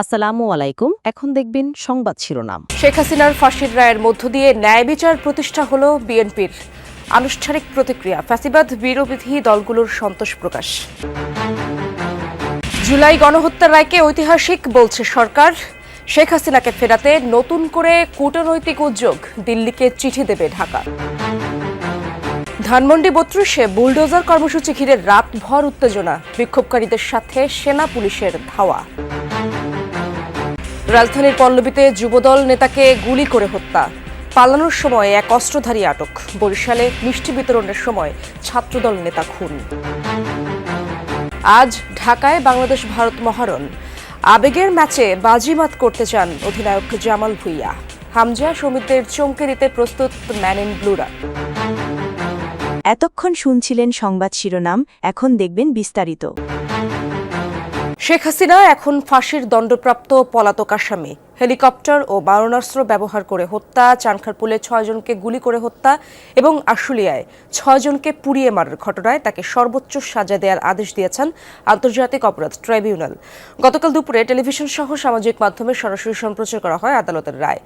আসসালামু আলাইকুম। এখন দেখবেন সংবাদ শিরোনাম। শেখ হাসিনার ফাঁসির রায়ের মধ্য দিয়ে ন্যায় বিচার প্রতিষ্ঠা হল বিএনপির আনুষ্ঠানিক প্রতিক্রিয়া। ফ্যাসিবাদ বিরোধী দলগুলোর সন্তোষ প্রকাশ। জুলাই গণহত্যার রায়কে ঐতিহাসিক বলছে সরকার। শেখ হাসিনাকে ফেরাতে নতুন করে কূটনৈতিক উদ্যোগ দিল্লিকে চিঠি দেবে ঢাকা। ধানমন্ডি বত্রিশে বুলডোজার কর্মসূচি ঘিরে রাতভর উত্তেজনা। বিক্ষোভকারীদের সাথে সেনা পুলিশের ধাওয়া। রাজধানীর পল্লবীতে যুবদল নেতাকে গুলি করে হত্যা। পালানোর সময় এক অস্ত্রধারী আটক। বরিশালে মিষ্টি বিতরণের সময় ছাত্রদল নেতা খুন। আজ ঢাকায় বাংলাদেশ ভারত মহারণ। আবেগের ম্যাচে বাজিমাত করতে চান অধিনায়ক জামাল ভুইয়া। হামজা সমিতির চমকে দিতে প্রস্তুত ম্যান ইন ব্লুরা এতক্ষণ শুনছিলেন সংবাদ শিরোনাম, এখন দেখবেন বিস্তারিত। শেখ হাসিনা এখন ফাঁসির দণ্ডপ্রাপ্ত পলাতক আসামি। হেলিকপ্টার ও মারণাস্ত্র ব্যবহার করে হত্যা, চানখারপুলে ছয়জনকে গুলি করে হত্যা এবং আশুলিয়ায় ছয়জনকে পুড়িয়ে মারার ঘটনায় তাকে সর্বোচ্চ সাজা দেওয়ার আদেশ দিয়েছেন আন্তর্জাতিক অপরাধ ট্রাইব্যুনাল। গতকাল দুপুরে টেলিভিশন সহ সামাজিক মাধ্যমে সরাসরি সম্প্রচার করা হয় আদালতের রায়।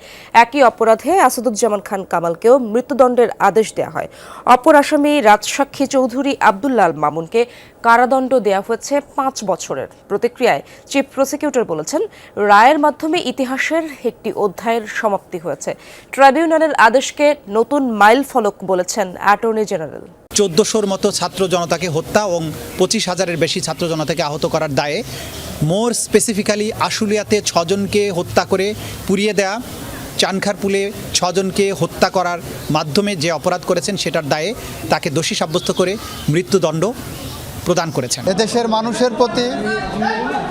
একই অপরাধে আসাদুজ্জামান খান কামালকেও মৃত্যুদণ্ডের আদেশ দেওয়া হয়। অপর আসামি রাজসাক্ষী চৌধুরী আবদুল্লাহ আল মামুনকে কারাদণ্ড দেওয়া হয়েছে পাঁচ বছরের। প্রতিক্রিয়ায় চিফ প্রসিকিউটর বলেছেন, রায়ের মাধ্যমে ইতিহাসের একটি অধ্যায়ের সমাপ্তি হয়েছে। ট্রাইব্যুনালের আদেশকে নতুন মাইল ফলক বলেছেন অ্যাটর্নি জেনারেল। চোদ্দোশোর মতো ছাত্র জনতাকে হত্যা এবং পঁচিশ হাজারের বেশি ছাত্র জনতাকে আহত করার দায়ে মোর স্পেসিফিক্যালি আশুলিয়াতে ছজনকে হত্যা করে পুড়িয়ে দেয়া চানখারপুলে ছজনকে হত্যা করার মাধ্যমে যে অপরাধ করেছেন সেটার দায়ে তাকে দোষী সাব্যস্ত করে মৃত্যুদণ্ড প্রদান করেছেন। এদেশের মানুষের প্রতি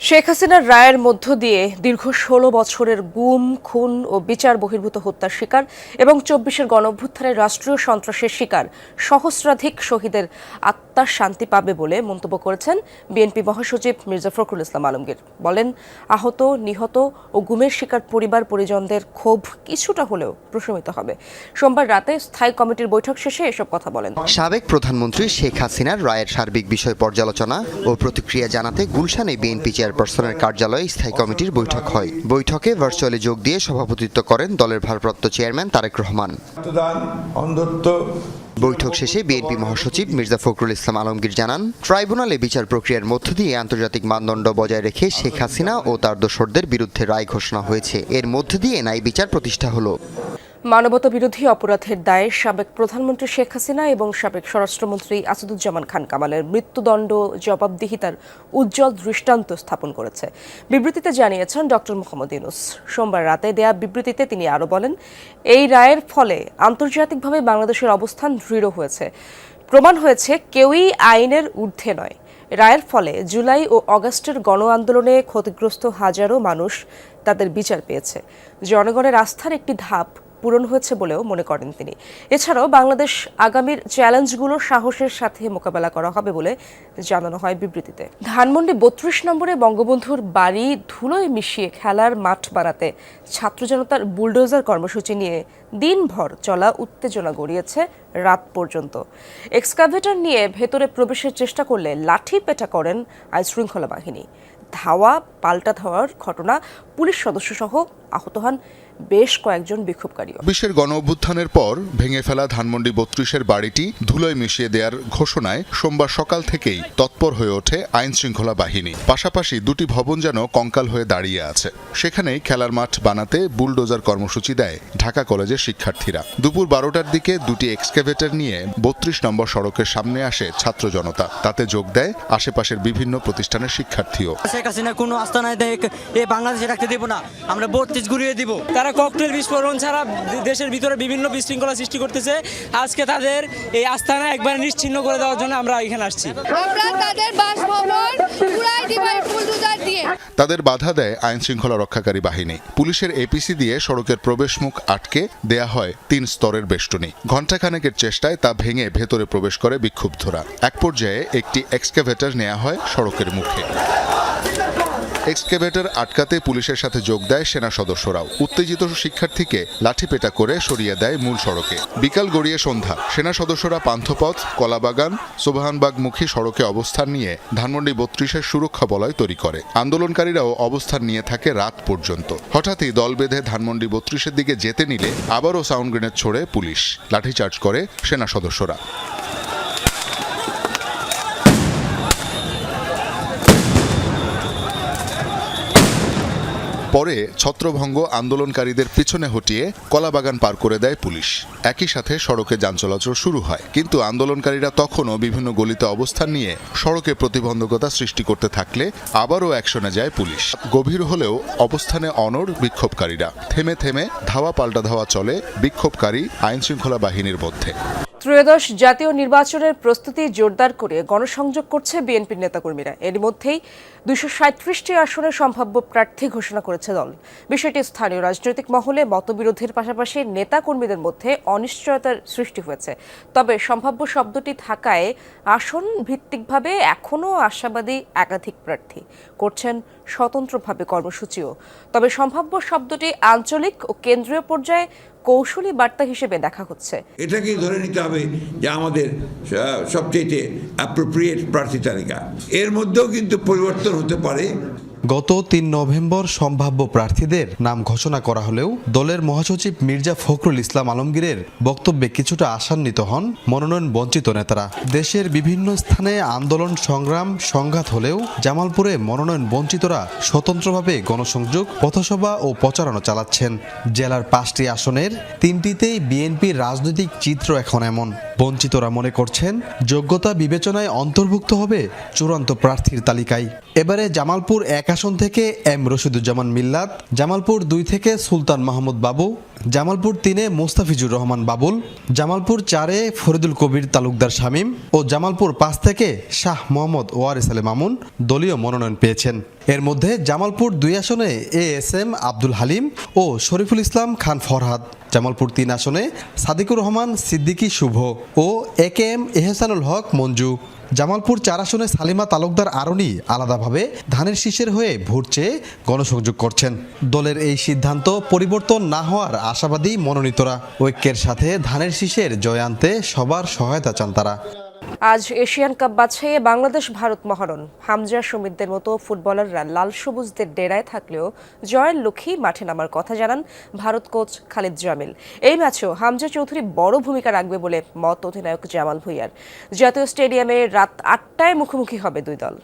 শেখ হাসিনার রায়ের মধ্য দিয়ে দীর্ঘ ষোলো বছরের গুম, খুন ও বিচার বহির্ভূত হত্যার শিকার এবং চব্বিশের গণঅভ্যুত্থানের রাষ্ট্রীয় সন্ত্রাসের শিকার সহস্রাধিক শহীদের আত্মার শান্তি পাবে বলে মন্তব্য করেছেন বিএনপি মহাসচিব মির্জা ফখরুল ইসলাম আলমগীর। বলেন, আহত, নিহত ও গুমের শিকার পরিবার পরিজনদের ক্ষোভ কিছুটা হলেও প্রশমিত হবে। সোমবার রাতে স্থায়ী কমিটির বৈঠক শেষে এসব কথা বলেন। সাবেক প্রধানমন্ত্রী শেখ হাসিনার রায়ের সার্বিক বিষয় পর্যালোচনা ও প্রতিক্রিয়া জানাতে গুলশানে বিএনপি চেয়ারপারসনের কার্যালয়ে স্থায়ী কমিটির বৈঠক হয়। বৈঠকে ভার্চুয়ালি যোগ দিয়ে সভাপতিত্ব করেন দলের ভারপ্রাপ্ত চেয়ারম্যান তারেক রহমান। বৈঠক শেষে বিএনপি মহাসচিব মির্জা ফখরুল ইসলাম আলমগীর জানান ট্রাইব্যুনালে বিচার প্রক্রিয়ার মধ্য দিয়ে আন্তর্জাতিক মানদণ্ড বজায় রেখে শেখ হাসিনা ও তার দোসরদের বিরুদ্ধে রায় ঘোষণা হয়েছে। এর মধ্য দিয়ে ন্যায় বিচার প্রতিষ্ঠা হলো। মানবতা বিরোধী অপরাধের দায়ে সাবেক প্রধানমন্ত্রী শেখ হাসিনা এবং সাবেক স্বরাষ্ট্রমন্ত্রী আসাদুজ্জামান খান কামালের মৃত্যুদণ্ড জবাবদিহিতার উজ্জ্বল দৃষ্টান্ত স্থাপন করেছে। বিবৃতিতে জানিয়েছেন ডক্টর মোহাম্মদ ইউনুস। সোমবার রাতে দেয়া বিবৃতিতে তিনি আরও বলেন, এই রায়ের ফলে আন্তর্জাতিকভাবে বাংলাদেশের অবস্থান দৃঢ় হয়েছে। প্রমাণ হয়েছে, কেউই আইনের ঊর্ধ্বে নয়। রায়ের ফলে জুলাই ও অগস্টের গণ আন্দোলনে ক্ষতিগ্রস্ত হাজারো মানুষ তাদের বিচার পেয়েছে। জনগণের আস্থার একটি ধাপ পূরণ হয়েছে বলেও মনে করেন তিনি। এছাড়াও বাংলাদেশ আগামীর চ্যালেঞ্জগুলো সাহসের সাথে মোকাবেলা করা হবে বলে জানানো হয় বিবৃতিতে। ধানমন্ডি বত্রিশ নম্বরে বঙ্গবন্ধুর বাড়ি ধুলোয় মিশিয়ে খেলার মাঠ বানাতে ছাত্র জনতার বুলডোজার কর্মসূচি নিয়ে দিনভর চলা উত্তেজনা গড়িয়েছে রাত পর্যন্ত। এক্সকাভেটর নিয়ে ভেতরে প্রবেশের চেষ্টা করলে লাঠি পেটা করেন আইনশৃঙ্খলা বাহিনী। ধাওয়া, পাল্টা ধাওয়ার ঘটনা পুলিশ সদস্য সহ আহত হন বেশ কয়েকজন বিক্ষোভকারীও বিশের গণ অভ্যুত্থানের পর ভেঙে ফেলা ধানমন্ডি বত্রিশের বাড়িটি ধুলোয় মিশিয়ে দেওয়ার ঘোষণায় সোমবার সকাল থেকেই তৎপর হয়ে ওঠে আইন শৃঙ্খলা বাহিনী। পাশাপাশি দুটি ভবন যেন কঙ্কাল হয়ে দাঁড়িয়ে আছে। সেখানেই খেলার মাঠ বানাতে বুলডোজার কর্মসূচি দেয় ঢাকা কলেজের শিক্ষার্থীরা। দুপুর বারোটার দিকে দুটি এক্সকেভেটর নিয়ে বত্রিশ নম্বর সড়কের সামনে আসে ছাত্র জনতা। তাতে যোগ দেয় আশেপাশের বিভিন্ন প্রতিষ্ঠানের শিক্ষার্থীও। শেখ হাসিনা কোনো আস্থা নাই দেখ এ বাংলাদেশে রাখতে দেব না আমরা বত্রিশ ঘুরিয়ে দিব। তারা তারা ককটেল বিস্ফোরণ ছাড়া দেশের ভিতরে বিভিন্ন বিশৃঙ্খলা সৃষ্টি করতেছে। আজকে তাদের এই আস্থানা একবার নিশ্চিহ্ন করে দেওয়ার জন্য আমরা এখানে আসছি। আমরা তাদের বাসভবন পুরাই দিবাই বুলডোজার দিয়ে। তাদের বাধা দেয় আইন শৃঙ্খলা রক্ষাকারী বাহিনী। পুলিশের এপিসি দিয়ে সড়কের প্রবেশমুখ আটকে দেয়া হয় তিন স্তরের বেষ্টনী। ঘণ্টাখানেকের চেষ্টায় তা ভেঙে ভেতরে প্রবেশ করে বিক্ষুব্ধরা। এক পর্যায়ে একটি এক্সকাভেটর নেওয়া হয় সড়কের মুখে। এক্সকেভেটর আটকাতে পুলিশের সাথে যোগ দেয় সেনা সদস্যরাও। উত্তেজিত শিক্ষার্থীকে লাঠিপেটা করে সরিয়ে দেয় মূল সড়কে। বিকাল গড়িয়ে সন্ধ্যা। সেনা সদস্যরা পান্থপথ, কলাবাগান, সোবাহানবাগমুখী সড়কে অবস্থান নিয়ে ধানমন্ডি বত্রিশের সুরক্ষা বলয় তৈরি করে। আন্দোলনকারীরাও অবস্থান নিয়ে থাকে রাত পর্যন্ত। হঠাৎই দল বেঁধে ধানমন্ডি বত্রিশের দিকে যেতে নিলে আবারও সাউন্ড গ্রেনেড ছোড়ে পুলিশ। লাঠিচার্জ করে সেনা সদস্যরা। পরে ছত্রভঙ্গ আন্দোলনকারীদের পিছনে হটিয়ে কলাবাগান পার করে দেয় পুলিশ। একই সাথে সড়কে যান চলাচল শুরু হয়। কিন্তু আন্দোলনকারীরা তখনও বিভিন্ন গলিতে অবস্থান নিয়ে সড়কে প্রতিবন্ধকতা সৃষ্টি করতে থাকলে আবারও অ্যাকশনে যায় পুলিশ। গভীর হলেও অবস্থানে অনড় বিক্ষোভকারীরা। থেমে থেমে ধাওয়া পাল্টা ধাওয়া চলে বিক্ষোভকারী আইনশৃঙ্খলা বাহিনীর মধ্যে। ত্রয়োদশ জাতীয় নির্বাচনের প্রস্তুতি জোরদার করে গণসংযোগ করছে বিএনপির নেতাকর্মীরা। এর মধ্যেই দুশো সাঁত্রিশটি আসনে সম্ভাব্য প্রার্থী ঘোষণা করেছে দল। বিষয়টি স্থানীয় রাজনৈতিক মহলে মতবিরোধের পাশাপাশি নেতাকর্মীদের মধ্যে অনিশ্চয়তার সৃষ্টি হয়েছে। তবে সম্ভাব্য শব্দটি থাকায় আসন ভিত্তিকভাবে এখনও আশাবাদী একাধিক প্রার্থী করছেন স্বতন্ত্রভাবে কর্মসূচিও। তবে সম্ভাব্য শব্দটি আঞ্চলিক ও কেন্দ্রীয় পর্যায়ে কৌশলী বার্তা হিসেবে দেখা হচ্ছে। এটাকেই ধরে নিতে হবে যে আমাদের সবচেয়ে অ্যাপ্রোপ্রিয়েট প্রার্থী তালিকা। এর মধ্যেও কিন্তু পরিবর্তন হতে পারে। গত তিন নভেম্বর সম্ভাব্য প্রার্থীদের নাম ঘোষণা করা হলেও দলের মহাসচিব মির্জা ফখরুল ইসলাম আলমগীরের বক্তব্যে কিছুটা আশান্বিত হন মনোনয়ন বঞ্চিত নেতারা। দেশের বিভিন্ন স্থানে আন্দোলন সংগ্রাম সংঘাত হলেও জামালপুরে মনোনয়ন বঞ্চিতরা স্বতন্ত্রভাবে গণসংযোগ, পথসভা ও প্রচারণা চালাচ্ছেন। জেলার পাঁচটি আসনের তিনটিতেই বিএনপির রাজনৈতিক চিত্র এখন এমন। বঞ্চিতরা মনে করছেন, যোগ্যতা বিবেচনায় অন্তর্ভুক্ত হবে চূড়ান্ত প্রার্থীর তালিকায়। এবারে জামালপুর এক আসন থেকে এম রশিদুজ্জামান মিল্লাত, জামালপুর দুই থেকে সুলতান মাহমুদ বাবু, জামালপুর তিনে মোস্তাফিজুর রহমান বাবুল, জামালপুর চারে ফরিদুল কবির তালুকদার শামীম ও জামালপুর পাঁচ থেকে শাহ মোহাম্মদ ওয়ারিস আলী মামুন দলীয় মনোনয়ন পেয়েছেন। এর মধ্যে জামালপুর দুই আসনে A S M Abdul Halim ও শরীফুল ইসলাম খান ফরহাদ। জামালপুর তিন আসনে সাদিকুর রহমান, সিদ্দিকী শুভ ও A K M Ehsanul Haque, Manju. Jamalpur চার আসনে সালিমা তালুকদার আরনি আলাদাভাবে ধানের শীষের হয়ে ভোট চেয়ে গণসংযোগ করছেন। দলের এই সিদ্ধান্ত পরিবর্তন না হওয়ার আশাবাদী মনোনীতরা। ঐক্যের সাথে ধানের শীষের জয় আনতে সবার সহায়তা চান তারা। আজ এশিয়ান কাপ বাছাইয়ে বাংলাদেশ, ভারত মহারণ। হামজা সমিতদের মতো ফুটবলাররা লাল সবুজদের ডেরায় থাকলেও জয়ের লক্ষ্যেই মাঠে নামার কথা জানান ভারত কোচ খালিদ জামিল। এই ম্যাচেও হামজা চৌধুরী বড় ভূমিকা রাখবে বলে মত অধিনায়ক জামাল ভুইয়ার। জাতীয় স্টেডিয়ামে রাত আটটায় মুখোমুখি হবে দুই দল।